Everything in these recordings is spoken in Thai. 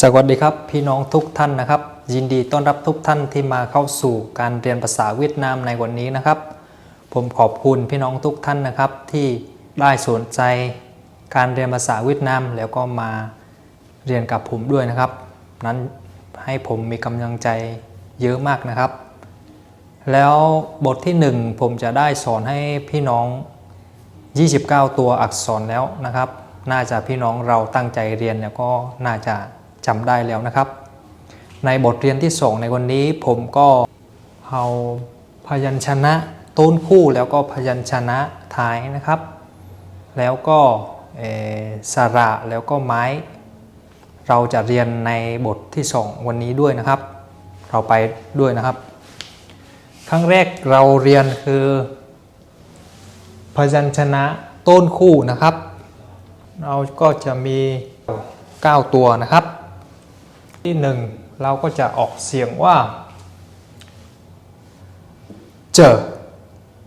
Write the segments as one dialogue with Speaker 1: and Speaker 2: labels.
Speaker 1: สวัสดีครับพี่น้องทุกท่านนะครับ ยินดีต้อนรับทุกท่านที่มาเข้าสู่การเรียนภาษาเวียดนามในวันนี้นะครับ ผมขอบคุณพี่น้องทุกท่านนะครับ ที่ได้สนใจการเรียนภาษาเวียดนามแล้วก็มาเรียนกับผมด้วยนะครับ นั้นให้ผมมีกำลังใจเยอะมากนะครับ แล้วบทที่ 1 ผมจะได้สอนให้พี่น้อง 29 ตัวอักษรแล้วนะครับ น่าจะพี่น้องเราตั้งใจเรียนแล้วก็น่าจะ จำได้แล้วนะครับ ในบทเรียนที่2ในวันนี้ผมก็เอาพยัญชนะต้นคู่แล้วก็พยัญชนะท้ายนะครับ แล้วก็สระแล้วก็ไม้ เราจะเรียนในบทที่2วันนี้ด้วยนะครับ เราไปด้วยนะครับ ครั้งแรกเราเรียนคือ พยัญชนะต้นคู่นะครับ เราก็จะมี 9 ตัวนะครับ ที่1เราก็จะออกเสียงว่าเจอ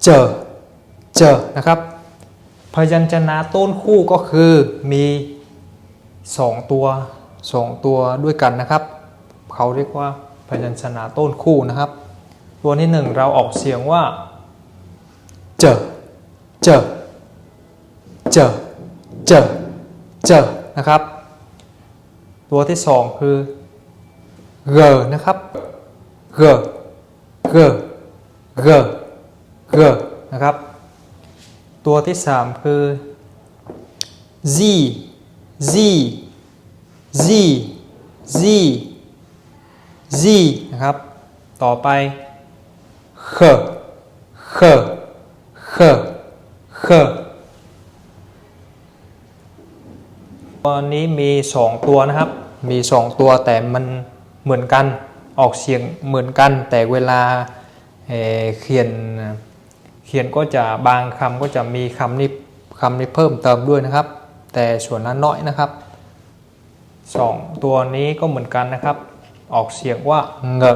Speaker 1: เจอเจอนะครับ พยัญชนะต้นคู่ก็คือมี2ตัว2ตัวด้วยกันนะครับ เขาเรียกว่าพยัญชนะต้นคู่นะครับ ตัวที่1เราออกเสียงว่าเจอเจอเจอเจอเจอนะครับ ตัวที่สองคือ เกนะครับเกเกเกเกนะครับ ตัวที่สามคือ z z z z z นะครับ ต่อไปเขเขเขเขตัวนี้มี2ตัวนะครับ มี2ตัวแต่มัน เหมือนกันออกเสียงเหมือนกัน แต่เวลาเเขียนเขียนก็จะบางคำก็จะมีคำนี้คำนี้เพิ่มเติมด้วยนะครับ แต่ส่วนละน้อยนะครับ2ตัวนี้ก็เหมือนกันนะครับ ออกเสียงว่าเงะ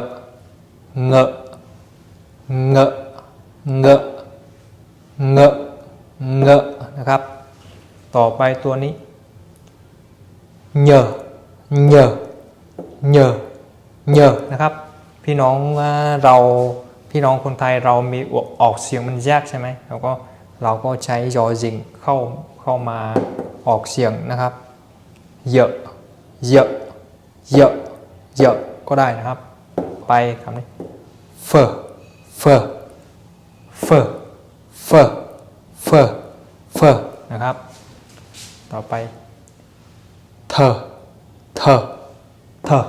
Speaker 1: เงะเงะเงะเงะเงะนะครับ ต่อไปตัวนี้ nhờ nhờ nhờ nhờ น เยอะนะครับ พี่น้องอ่าเราพี่น้องคนไทยเรามีออกเสียงมันยากใช่ไหมเราก็เราก็ใช้ยอจิงเข้าเข้ามาออกเสียงนะครับเยอะเยอะเยอะเยอะก็ได้นะครับ ไปคำนี้เฟอเฟอเฟอเฟอเฟอเฟอนะครับ ต่อไปเธอเธอเธอ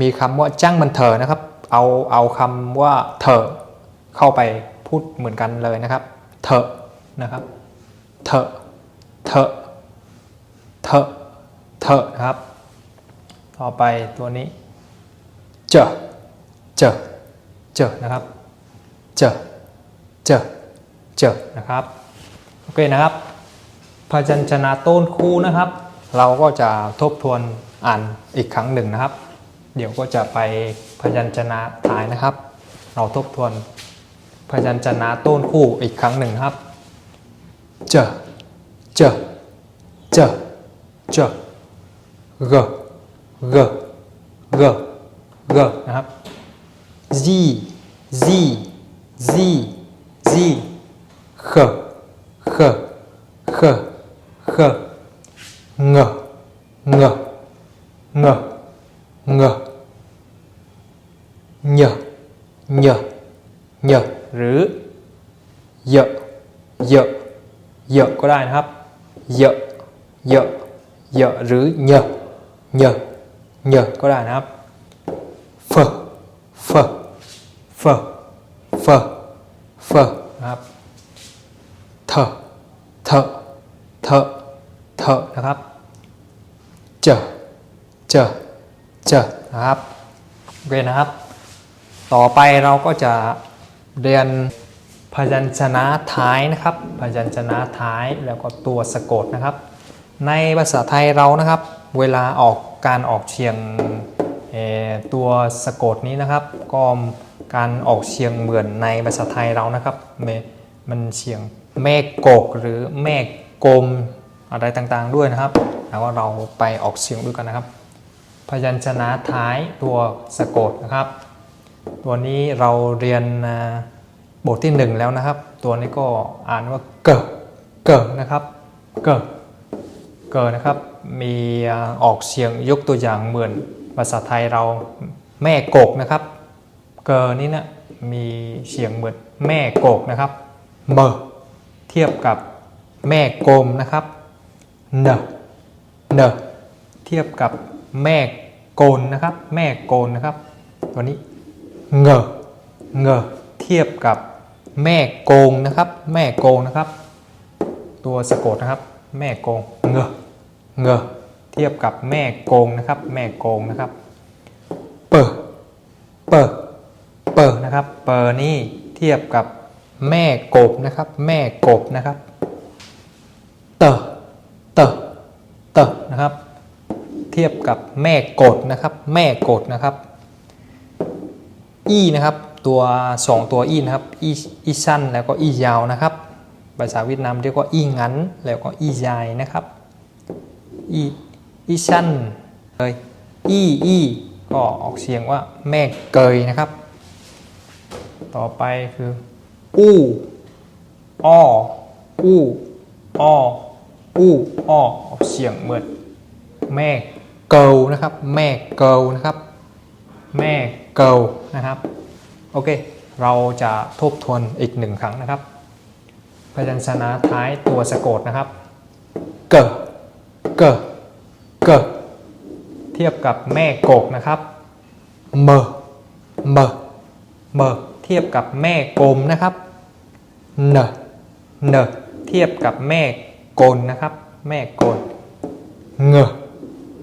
Speaker 1: มีคำว่าจ้างมันเถอะนะครับ เอาเอาคำว่าเธอเข้าไปพูดเหมือนกันเลยนะครับเธอนะครับเธอเธอเธอเธอนะครับ ต่อไปตัวนี้ เจอเจอเจอนะครับ เจอเจอเจอนะครับ โอเคนะครับ พยัญชนะต้นคู่นะครับ เราก็จะทบทวนอ่านอีกครั้งหนึ่งนะครับ เดี๋ยวก็จะไปพยัญชนะท้ายนะครับ เราทบทวนพยัญชนะต้นคู่อีกครั้งหนึ่งครับเจอเจอเจอเจอเกเกเกเกนะครับ z z z z เขเขเขเข ngờ ngờ ngờ ngờ nhờ nhờ nhờ หรือเยอะเยอะ เยอะก็ได้นะครับ เยอะ เยอะ เยอะหรือเยอะเยอะเยอะก็ได้นะครับเฟอเฟอเฟอเฟอเฟอนะครับเธอเธอเธอเถอะนะครับ เจอเจอเจอนะครับโอเคนะครับ ต่อไปเราก็จะเรียน พยัญชนะท้ายนะครับ พยัญชนะท้ายแล้วก็ตัวสะกดนะครับ ในภาษาไทยเรานะครับ เวลาออกการออกเสียงตัวสะกดนี้นะครับ ก็การออกเสียงเหมือนในภาษาไทยเรานะครับมมันเสียงแม่กกหรือแม่กลมอะไรต่างๆด้วยนะครับ แล้วก็เราไปออกเสียงด้วยกันนะครับ พยัญชนะท้ายตัวสะกดนะครับ ตัวนี้เราเรียน บทที่หนึ่งแล้วนะครับ ตัวนี้ก็อ่านว่าเกอเกอนะครับเกอเกอนะครับ มีออกเสียงยกตัวอย่างเหมือนภาษาไทยเราแม่กกนะครับ เกอนี่นะมีเสียงเหมือนแม่กกนะครับเมเทียบกับแม่กลมนะครับเนเนเทียบกับแม่โกนนะครับ แม่โกนนะครับ ตัวนี้เงเงเทียบกับ แม่โกงนะครับ แม่โกงนะครับ ตัวสะกดนะครับ แม่โกงเงอเงอเทียบกับแม่โกงนะครับ แม่โกงนะครับ เปอเปอเปอนะครับ เปอนี่เทียบกับแม่กบนะครับ แม่กบนะครับ เตอเตอเตอนะครับ เทียบกับแม่กดนะครับ แม่กดนะครับ อีนะครับ ตัวสองตัวอีนะครับอีอีสั้นแล้วก็อียาวนะครับ ภาษาเวียดนามเรียกว่าอีงันแล้วก็อียายนะครับอีอีสั้นเลยอีอีก็ออกเสียงว่าแม่เกยนะครับ ต่อไปคืออู้อ้ออู้อ้ออู้อ้อออกเสียงเหมือนแม่เกลนะครับ แม่เกลนะครับ แม่เกลนะครับ โอเค เราจะทบทวนอีกหนึ่งครั้งนะครับ พยัญชนะท้ายตัวสะกดนะครับ เกเกเกเทียบกับแม่กกนะครับ เมเมเมเทียบกับแม่กลมนะครับ เนเนเทียบกับแม่กลนะครับ แม่กลเง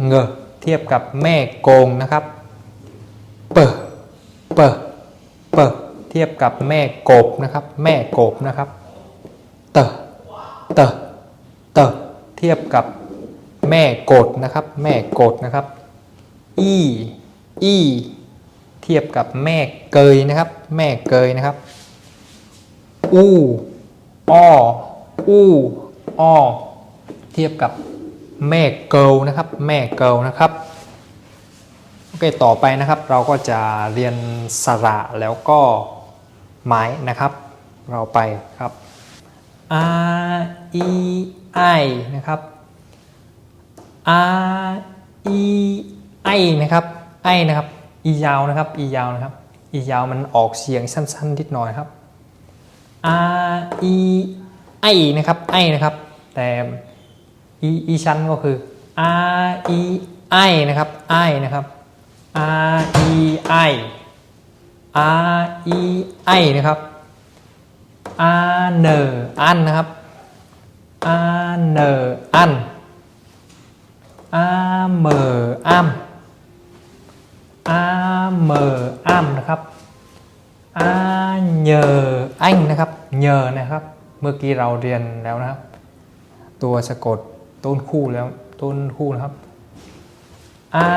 Speaker 1: เงเทียบกับแม่โกงนะครับ เปอเปอ เปอเทียบกับแม่กบนะครับ แม่กบนะครับเตอเตอเตอเทียบกับแม่กดนะครับ แม่กดนะครับอีอีเทียบกับแม่เกยนะครับ แม่เกยนะครับอู้อ้ออู้อ้อเทียบกับแม่เกิลนะครับ แม่เกิลนะครับ เคต่อไปนะครับ เราก็จะเรียนสระแล้วก็ไม้นะครับ เราไปครับ R E I นะครับ R E I นะครับ I นะครับ E ยาวนะครับ E ยาวนะครับ E ยาวมันออกเสียงสั้นๆนิดหน่อยครับ R E I นะครับ I นะครับ แต่ E E ชั้นก็คือ R E I นะครับ I นะครับ R E I R E I นะครับ R เนอันนะครับ R เนออัน R เมออัม R เมออัมนะครับ R เยออันนะครับเยอนะครับ เมื่อกี้เราเรียนแล้วนะครับ ตัวสะกดต้นคู่แล้วต้นคู่นะครับ อา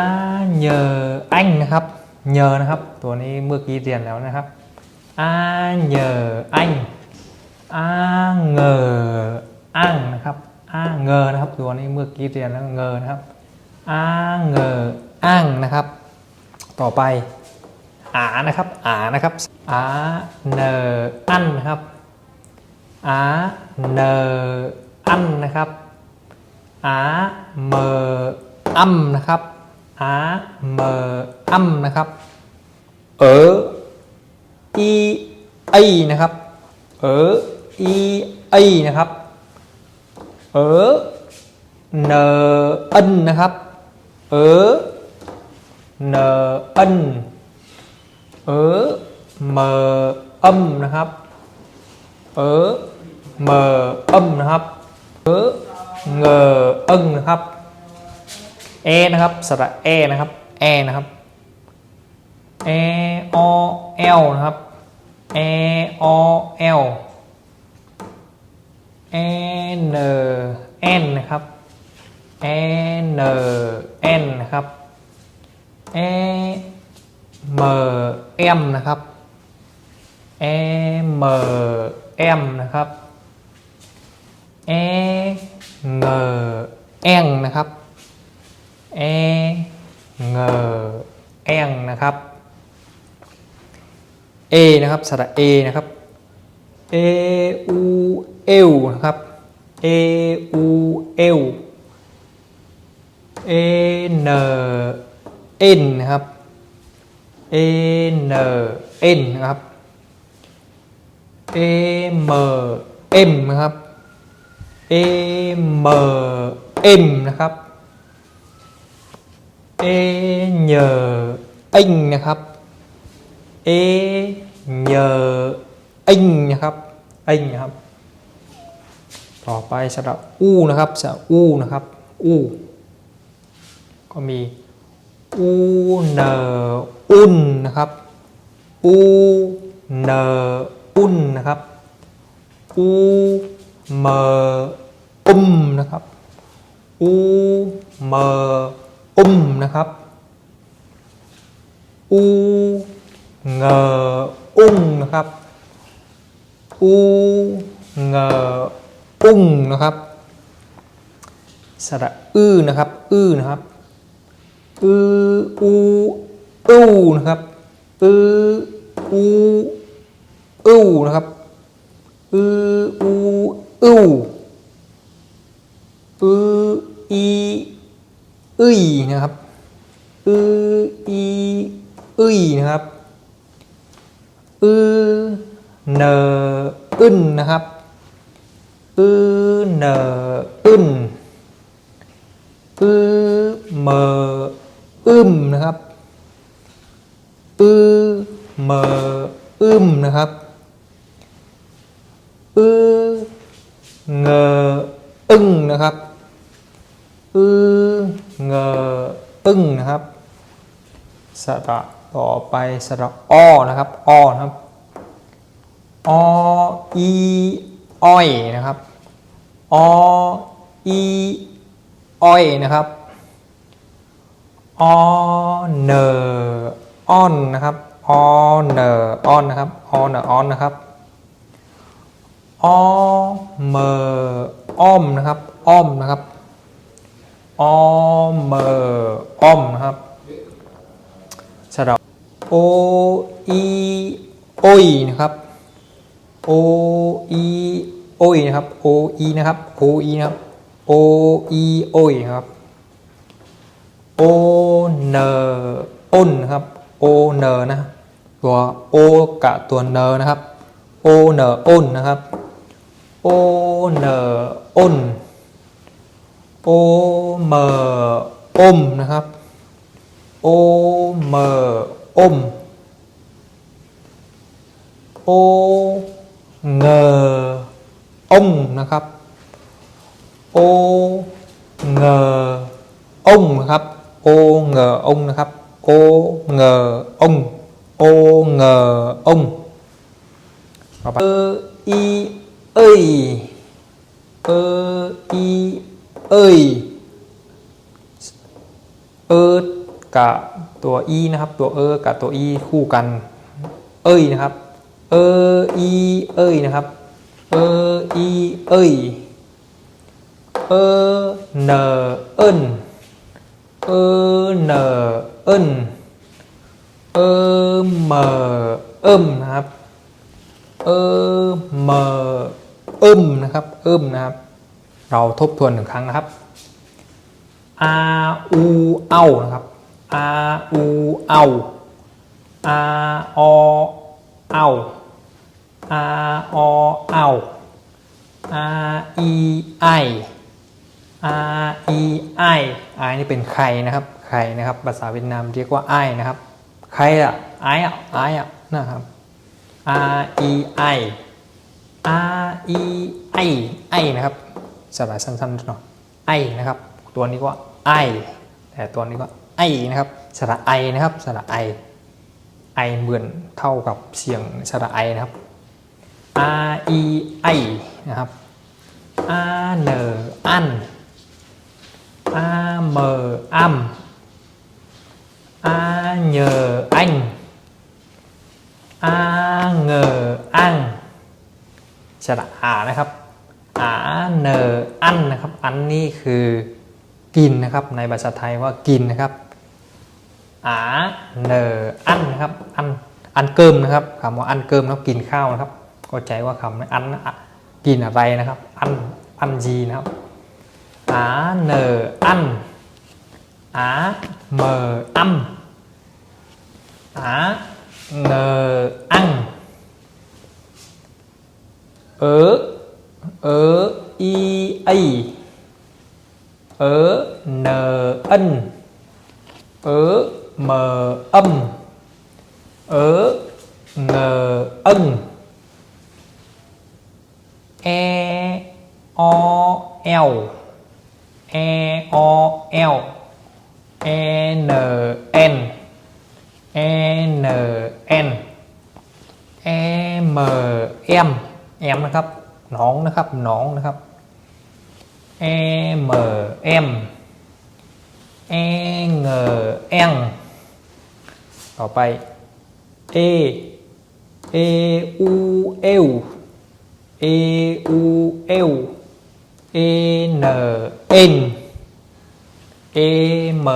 Speaker 1: เยออันนะครับเยอนะครับ ตัวนี้เมื่อกี้เรียนแล้วนะครับอาเยออันอาเงออังนะครับอาเงอนะครับ ตัวนี้เมื่อกี้เรียนแล้วเงอนะครับอาเงออังนะครับ ต่อไปอานะครับอานะครับอาเนออันนะครับอาเนออันนะครับอาเมออัมนะครับ อาเมออัมนะครับ เอออีไอนะครับ เอออีไอนะครับ เออเนออันนะครับ เออเนออันเออเมออัมนะครับ เออเมออัมนะครับ เออเงออึ้งนะครับ เอนะครับสระเอนะครับแอนะครับเออเอลนะครับเออเอลเอเนเอนนะครับเอเนเอนนะครับเอเมเอ็มนะครับเอเมเอ็มนะครับเอเงอแองนะครับ เอเงอแองนะครับเอนะครับสระเอนะครับเออูเอวนะครับเออูเอวเอเนเอ็นนะครับเอเนเอ็นนะครับเอเมเอ็มนะครับเอเมเอ็มนะครับ เอเนเอ็งนะครับเอเยออ็งนะครับอ็งนะครับ ต่อไปสระอู้นะครับสระอู้นะครับอู้ก็มีอูเนออุ่นนะครับอูเนออุ่นนะครับอูเมออุ้มนะครับอูเมอ อุ้มนะครับ อูเงออุ้งนะครับ อูเงออุ้งนะครับสระอื้อนะครับ อื้อนะครับ อืออูอู้นะครับ อืออูอู้นะครับอืออูอู้อืออี อึยนะครับอืออีอึยนะครับอือเนออึนนะครับอือเนออึนอือเมออึมนะครับอือเมออึมนะครับอือเงออึ้งนะครับอือ เงออึ้งนะครับสระต่อไปสระอ้อนะครับอ้อนะครับออีอ้อยนะครับออีอ้อยนะครับอเนออ้อนนะครับอเนออ้อนนะครับอเนออ้อนนะครับอเมออ้อมนะครับอ้อมนะครับ อมเมออ้อมครับสระโออีโอยนะครับโออีโอยนะครับโออีนะครับโออีนะครับโออีโอยครับโอเนออ้นครับโอเนอนะตัวโอกะตัวเนอนะครับโอเนออ้นนะครับโอเนออ้น โอเมออมนะครับโอเมออมโอเงอองนะครับโอเงอองนะครับโอเงอองนะครับโอเงอองโอเงอองต่อไปเอออีเอ้ยเออ อีเอ้ยเออกับตัวอีนะครับ ตัวเออกับตัวอีคู่กัน เอ้ยนะครับ เอออีเอ้ยนะครับเอออีเอ้ยเออเนอเอินเออเนอเอินเออเมอเอิมนะครับ เออเมอเอิมนะครับ เอิมนะครับ เราทบทวนหนึ่งครั้งนะครับ อาอูเอานะครับอาอูเอาอาอเอาอาอเอาอาอีไออาอีไอไอนี่เป็นใครนะครับใครนะครับ ภาษาเวียดนามเรียกว่าไอนะครับ ใครอะไออะไออะนะครับ R E I R E I ไอนะครับ สลายสั้นๆหน่อยไอนะครับ ตัวนี้ก็ไอแต่ตัวนี้ก็ไอนะครับสระไอนะครับสระไอไอเหมือนเท่ากับเสียงสระไอนะครับ R E I นะครับ R เนอัน R เมออัม R เนออันอาเงออังสระอานะครับ เนออันนะครับ อันนี้คือกินนะครับ ในภาษาไทยว่ากินนะครับอาเนออันนะครับ อัน อันเกิมนะครับคำว่าอันเกิมนะครับกินข้าวนะครับ เข้าใจว่าคำนี้อันกินอะไรนะครับ อัน อันจีนะครับอาเนออันอาเมออัมอาเนออังเออเออ อีไอเออเนออัน ớ mờ âm ớ ngờ ân e o l e o l e n n e n n e m m แอมนะครับห น้องนะครับหน้องนะครับ e m m เอเงอแองต่อไปเอเออูเอวเออูเอวเอเนอเอ็นเอเม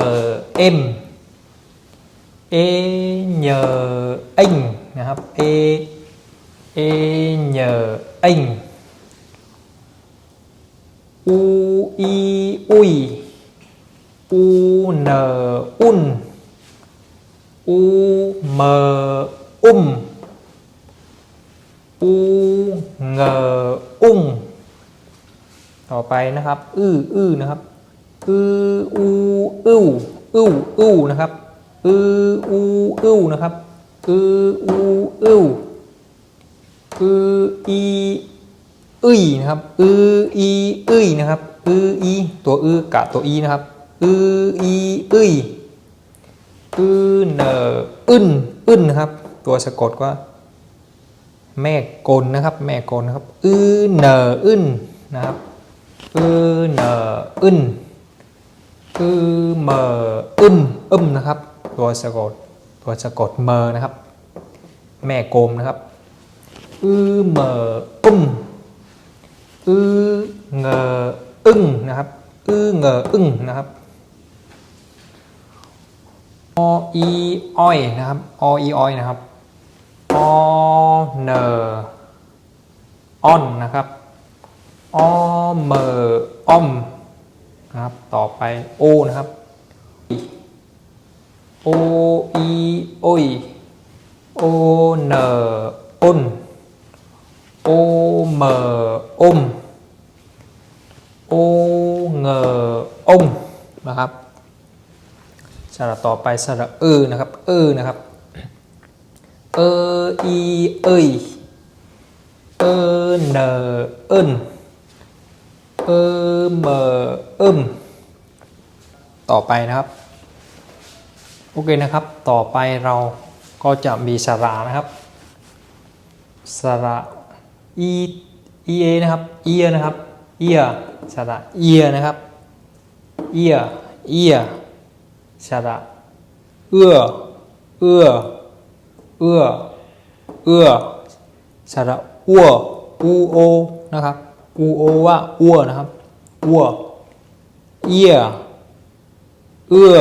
Speaker 1: อเอ็มเอเนอเอ็งนะครับเอเอเนอเอ็งอูอีอุย u n un u m um u ng ung ต่อไปนะครับอื้ออื้อนะครับอืออูอื้ออื้ออื้อนะครับอืออูอื้อนะครับอืออูอื้ออื้ออี อึยนะครับอืออีอึยนะครับอืออีตัวอือกะตัวอีนะครับอืออีอึยอือเนออึนอึนนะครับ ตัวสะกดว่า แม่กลนะครับ แม่กลนะครับอือเนออึนนะครับอือเนออึนอือเมออึมอึมนะครับ ตัวสะกด ตัวสะกดเมอนะครับ แม่กลมนะครับอือเมออึม อือเงออึ้งนะครับอือเงออึ้งนะครับออีอ้อยนะครับออีอ้อยนะครับอเนอออนนะครับอเมออ้อมนะครับ ต่อไปโอนะครับโออีโอยโอเนออ้นโอเมออม โอเงออมนะครับสระต่อไปสระเออนะครับเออนะครับเอออีเอยเออเนอเอินเออเมอเอิมต่อไปนะครับ โอเคนะครับ ต่อไปเราก็จะมีสระนะครับสระอีเอนะครับเอียนะครับ เอียสระเอียนะครับเอียเอียสระเอื้อเอื้อเอื้อเอื้อสระอ้วอูโอนะครับอูโอว่าอ้วนะครับอ้วเอียเอื้อ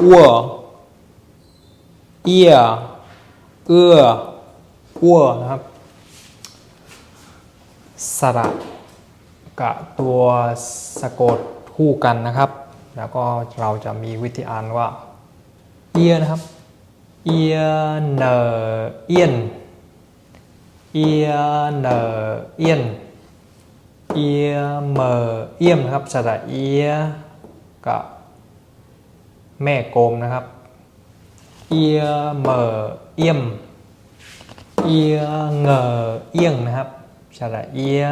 Speaker 1: อ้วเอียเอื้ออ้วนะครับสระ กับตัวสะกดคู่กันนะครับ แล้วก็เราจะมีวิธีอ่านว่าเอียนะครับเอียเนอเอียนเอียเนอเอียนเอียเมอเอียมนะครับสระเอียกับแม่โกมนะครับเอียเมอเอียมเอียเงอเอียงนะครับสระเอีย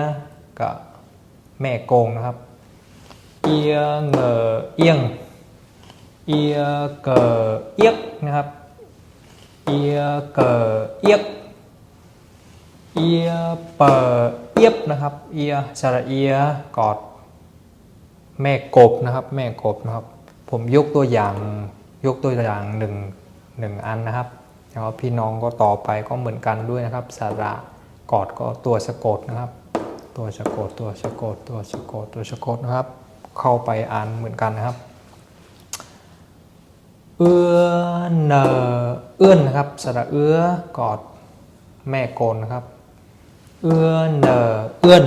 Speaker 1: กับ แม่โกงนะครับเอียเงอเอียงเอียเกอเอียกนะครับเอียเกอเอียกเอียเปอเอียบนะครับเอียสระเอียกอดแม่กบนะครับ แม่กบนะครับ ผมยกตัวอย่างยกตัวอย่างหนึ่งหนึ่งอันนะครับแล้วพี่น้องก็ต่อไปก็เหมือนกันด้วยนะครับ สระกอดก็ตัวสะกดนะครับ ตัวสะกดตัวสะกดตัวสะกดตัวสะกดนะครับ เข้าไปอ่านเหมือนกันนะครับ เอื้อนเอื้อนนะครับสระเอื้อกอดแม่โกนนะครับ เอื้อนเอื้อน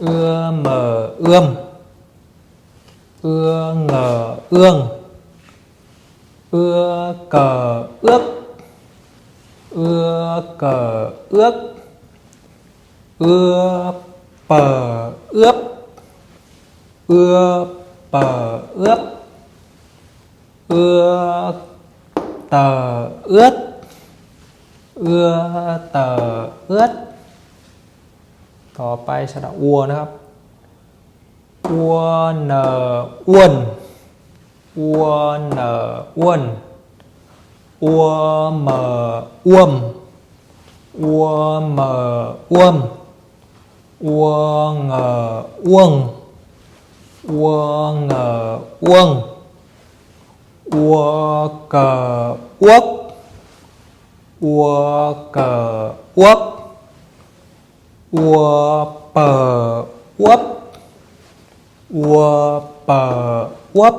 Speaker 1: เอื้อเมอเอื้อมเอื้อเงอเอื้องเอื้อเกอเอื้อกเอื้อเกอเอื้อก เอื้อเปอเอื้อบเอื้อเปอเอื้อบเอื้อเตอเอื้อดเอื้อเตอเอื้อดต่อไปสระอัวนะครับอ้วนเนออ้วนอ้วนเนออ้วนอ้วเมออ้วมอ้วเมออ้วม อ้วเงออ้วงอ้วเงออ้วงอ้วเกออ้วกอ้วเกออ้วกอ้วเปออ้วบ อัวเปออวบ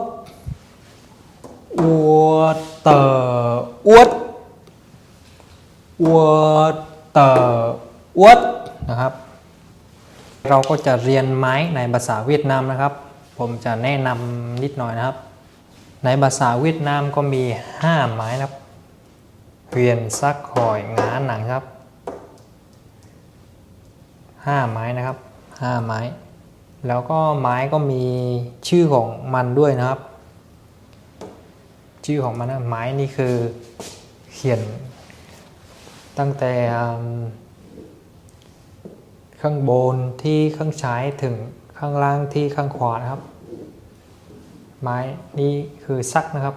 Speaker 1: อัวเตออวดอัวเตออวดนะครับ เราก็จะเรียนไม้ในภาษาเวียดนามนะครับ ผมจะแนะนำนิดหน่อยนะครับ ในภาษาเวียดนามก็มี 5 ไม้นะครับเวียนซักคอยงาหนังครับ 5 ไม้นะครับ 5 ไม้ แล้วก็ไม้ก็มีชื่อของมันด้วยนะครับ ชื่อของมันนะไม้นี่คือเขียนตั้งแต่ ข้างบนที่ข้างซ้ายถึงข้างล่างที่ข้างขวานะครับ ไม้นี่คือซักนะครับ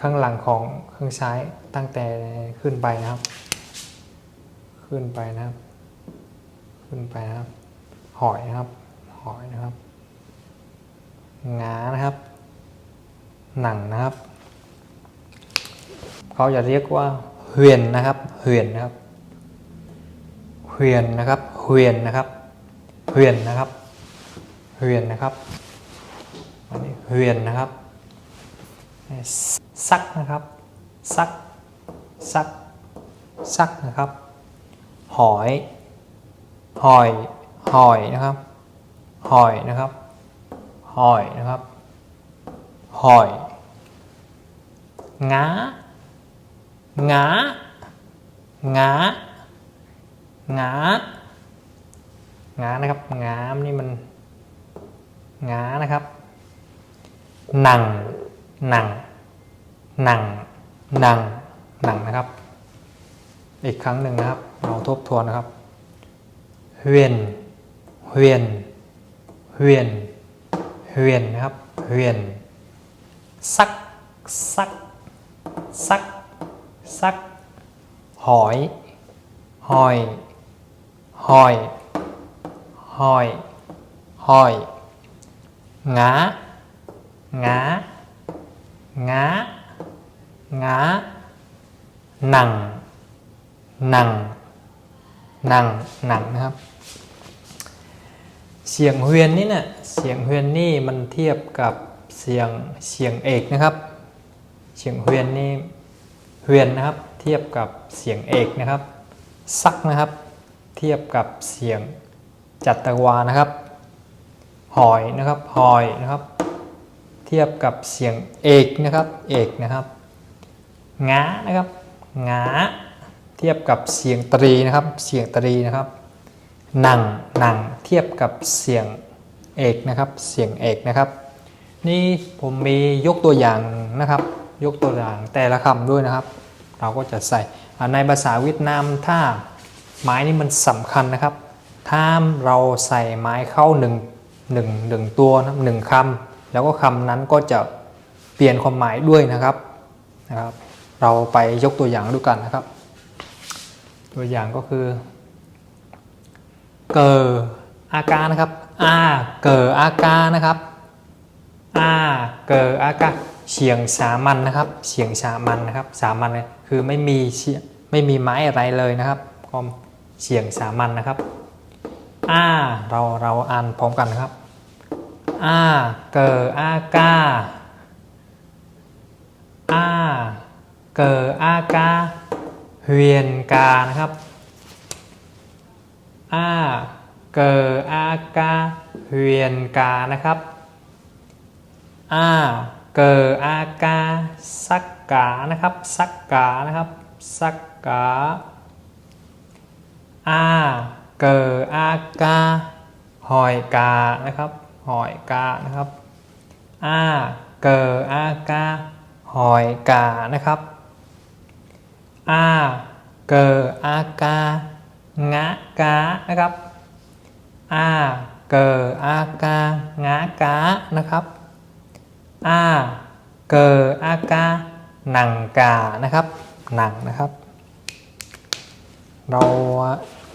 Speaker 1: ข้างหลังของข้างซ้ายตั้งแต่ขึ้นไปนะครับ ขึ้นไปนะครับ ขึ้นไปนะครับ หอยนะครับ หอยนะครับงานะครับ หนังนะครับ เขาจะเรียกว่า เหือนนะครับ เหือนนะครับ เหือนนะครับเหือนนะครับเหือนนะครับเหือนนะครับอันนี้เหือนนะครับซักนะครับซักซักซักนะครับ หอยหอยหอยนะครับหอยนะครับหอยนะครับหอยงางางา งางานะครับงามนี่มันงานะครับหนังหนังหนังหนังหนังนะครับ อีกครั้งหนึ่งนะครับเราทบทวนนะครับเวียนเวียนเวียนเวียนนะครับเวียนซักซักซักซักหอยหอย หอยหอยหอยงางางางาหนังหนังหนังหนังนะครับ เสียงเฮวียนนี่เนี่ยเสียงเฮวียนนี่มันเทียบกับเสียงเสียงเอกนะครับ เสียงเฮวียนนี่เฮวียนนะครับ เทียบกับเสียงเอกนะครับ ซักนะครับ ทียบกับเสียงจัตวานะครับ หอยนะครับหอยนะครับ เทียบกับเสียงเอกนะครับ เอกนะครับงานะครับงาเทียบกับเสียงตรีนะครับ เสียงตรีนะครับหนังหนังเทียบกับเสียงเอกนะครับ เสียงเอกนะครับ นี่ผมมียกตัวอย่างนะครับ ยกตัวอย่างแต่ละคำด้วยนะครับ เราก็จะใส่ในภาษาเวียดนามถ้า ไม้นี่มันสำคัญนะครับ ถ้าเราใส่ไม้เข้าหนึ่งหนึ่งหนึ่งตัวนะหนึ่งคำแล้วก็คำนั้นก็จะเปลี่ยนความหมายด้วยนะครับนะครับ เราไปยกตัวอย่างดูกันนะครับ ตัวอย่างก็คือ เกออาการนะครับอาเกออาการนะครับอาเกออากาเสียงสามัญนะครับ เสียงสามัญนะครับ สามัญเลยคือไม่มีเสียไม่มีไม้อะไรเลยนะครับก็ เสียงสามัญนะครับอาเราเราอ่านพร้อมกันนะครับอาเกออากาอาเกออากาเฮวียนกานะครับอาเกออากาเฮวียนกานะครับอาเกออากาสักกานะครับสักกานะครับสักกา อาเกออากาหอยกานะครับหอยกานะครับอาเกออากาหอยกานะครับอาเกออากางะกานะครับอาเกออากางะกานะครับอาเกออากาหนังกานะครับหนังนะครับ เรา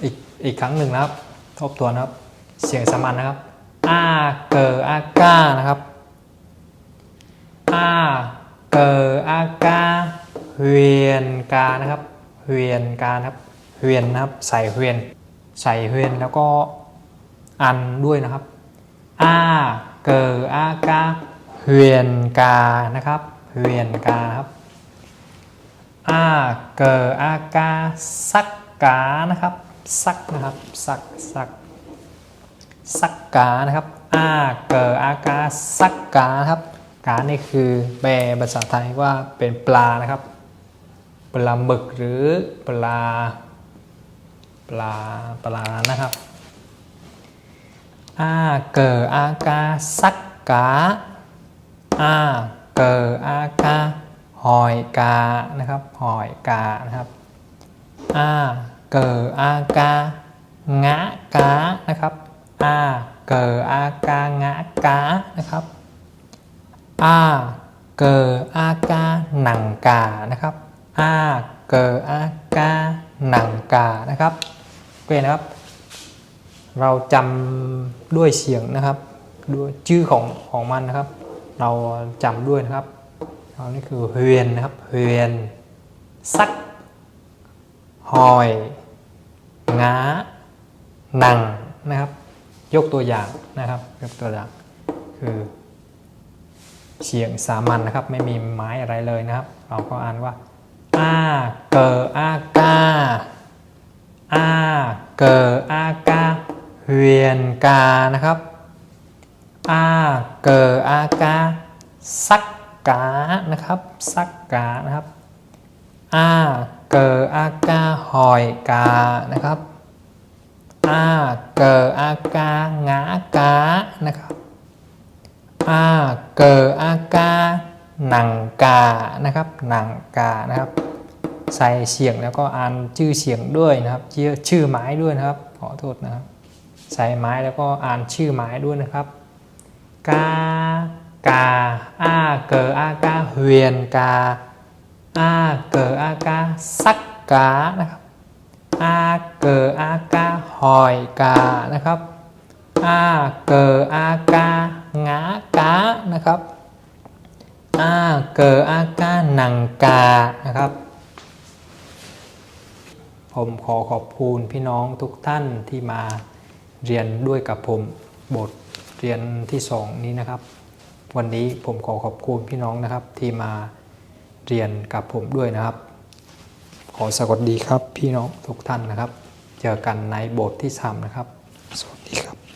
Speaker 1: อีกอีกครั้งหนึ่งนะครับ ทบทวนนะครับ เสียงสามัญนะครับอาเกออาก้านะครับอาเกออาก้าเวียนกานะครับเวียนกานะครับเวียนนะครับ ใส่เวียน ใส่เวียนแล้วก็อันด้วยนะครับอาเกออากาเวียนกานะครับเวียนกาครับอาเกออากาสัก กานะครับสักนะครับสักสักสักกานะครับอาเกออากาสักกาครับกานี่คือแปลภาษาไทยว่าเป็นปลานะครับ ปลาหมึกหรือปลา ปลาปลานะครับอาเกออากาสักกาอาเกออากาหอยกานะครับหอยกานะครับอา เกออากางะกานะครับอาเกออากางะกานะครับอาเกออากาหนังกานะครับอาเกออากาหนังกานะครับโอเคนะครับ เราจำด้วยเสียงนะครับด้วยชื่อของของมันนะครับ เราจำด้วยนะครับเรานี่คือเฮวียนนะครับเฮวียนสัก หอยงาหนังนะครับ ยกตัวอย่างนะครับ ยกตัวอย่างคือเสียงสามัญนะครับ ไม่มีไม้อะไรเลยนะครับ เราก็อ่านว่าอาเกออากาอาเกออากาเวียนกานะครับอาเกออากาสักกานะครับสักกานะครับอา เกออากาหอยกานะครับอาเกออากางากานะครับอาเกออากาหนังกานะครับหนังกานะครับ ใส่เสียงแล้วก็อ่านชื่อเสียงด้วยนะครับชื่อชื่อไม้ด้วยนะครับขอโทษนะครับ ใส่ไม้แล้วก็อ่านชื่อไม้ด้วยนะครับกากาอาเกออากาเวียนกา อาเกออากาสักกานะครับอาเกออากาหอยกานะครับอาเกออากางากานะครับอาเกออากาหนังกานะครับ ผมขอขอบคุณพี่น้องทุกท่านที่มาเรียนด้วยกับผมบทเรียนที่สองนี้นะครับ วันนี้ผมขอขอบคุณพี่น้องนะครับที่มา เรียนกับผมด้วยนะครับ ขอสวัสดีครับพี่น้องทุกท่านนะครับ เจอกันในบทที่สามนะครับ สวัสดีครับ